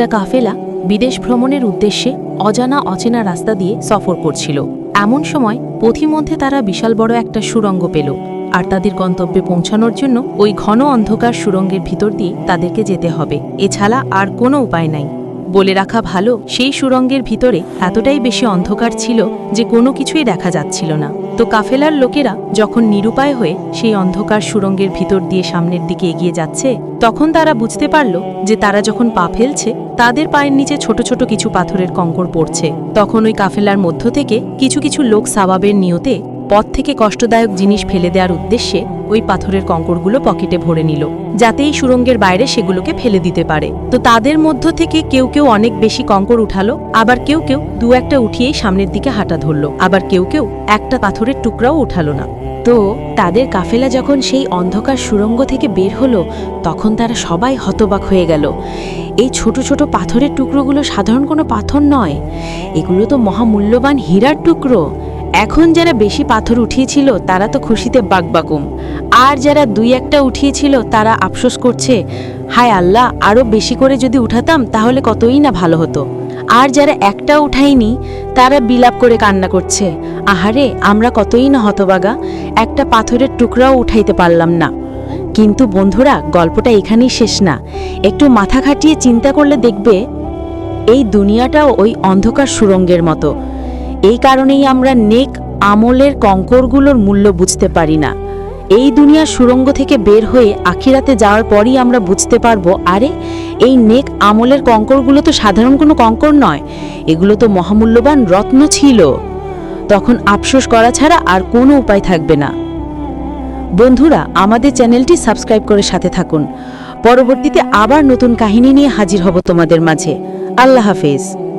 একটা কাফেলা বিদেশ ভ্রমণের উদ্দেশ্যে অজানা অচেনা রাস্তা দিয়ে সফর করছিল। এমন সময় পথিমধ্যে তারা বিশাল বড় একটা সুরঙ্গ পেল আর তাদের গন্তব্যে পৌঁছানোর জন্য ওই ঘন অন্ধকার সুরঙ্গের ভিতর দিয়ে তাদেরকে যেতে হবে। এছাড়া আর কোনো উপায় নাই। বলে রাখা ভালো, সেই সুড়ঙ্গের ভিতরে এতটাই বেশি অন্ধকার ছিল যে কোনো কিছুই দেখা যাচ্ছিল না। তো কাফেলার লোকেরা যখন নিরুপায় হয়ে সেই অন্ধকার সুরঙ্গের ভিতর দিয়ে সামনের দিকে এগিয়ে যাচ্ছে, তখন তারা বুঝতে পারল যে তারা যখন পা ফেলছে, তাদের পায়ের নিচে ছোট ছোট কিছু পাথরের কঙ্কর পড়ছে। তখন ওই কাফেলার মধ্য থেকে কিছু কিছু লোক সাবাবের নিয়তে পথ থেকে কষ্টদায়ক জিনিস ফেলে দেওয়ার উদ্দেশ্যে ওই পাথরের কঙ্করগুলো পকেটে ভরে নিল, যাতে এই সুরঙ্গের বাইরে সেগুলোকে ফেলে দিতে পারে। তো তাদের মধ্য থেকে কেউ কেউ অনেক বেশি কঙ্কর উঠালো, আবার কেউ কেউ দু একটা উঠিয়েই সামনের দিকে হাঁটা ধরলো, আবার কেউ কেউ একটা পাথরের টুকরাও উঠালো না। তো তাদের কাফেলা যখন সেই অন্ধকার সুরঙ্গ থেকে বের হলো, তখন তারা সবাই হতবাক হয়ে গেল। এই ছোট ছোট পাথরের টুকরোগুলো সাধারণ কোনো পাথর নয়, এগুলো তো মহামূল্যবান হীরার টুকরো। এখন যারা বেশি পাথর উঠিয়েছিল, তারা তো খুশিতে বাকবাকুম আর যারা দুই একটা উঠিয়েছিল, তারা আফসোস করছে, হায় আল্লাহ আরও বেশি করে যদি উঠাতাম, তাহলে কতই না ভালো হতো। আর যারা একটা উঠায়নি, তারা বিলাপ করে কান্না করছে, আহারে, আমরা কতই না হতবাগা, একটা পাথরের টুকরাও উঠাইতে পারলাম না। কিন্তু বন্ধুরা, গল্পটা এখানেই শেষ না। একটু মাথা খাটিয়ে চিন্তা করলে দেখবে, এই দুনিয়াটাও ওই অন্ধকার সুরঙ্গের মতো। এই কারণেই আমরা নেক আমলের কঙ্করগুলোর মূল্য বুঝতে পারি না। এই দুনিয়ার সুরঙ্গ থেকে বের হয়ে আখিরাতে যাওয়ার পরই আমরা বুঝতে পারব, আরে, এই নেক আমলের কঙ্করগুলো তো সাধারণ কোনো কঙ্কর নয়, এগুলো তো মহামূল্যবান রত্ন ছিল। তখন আফসোস করা ছাড়া আর কোনো উপায় থাকবে না। বন্ধুরা, আমাদের চ্যানেলটি সাবস্ক্রাইব করে সাথে থাকুন। পরবর্তীতে আবার নতুন কাহিনী নিয়ে হাজির হব তোমাদের মাঝে। আল্লাহ হাফেজ।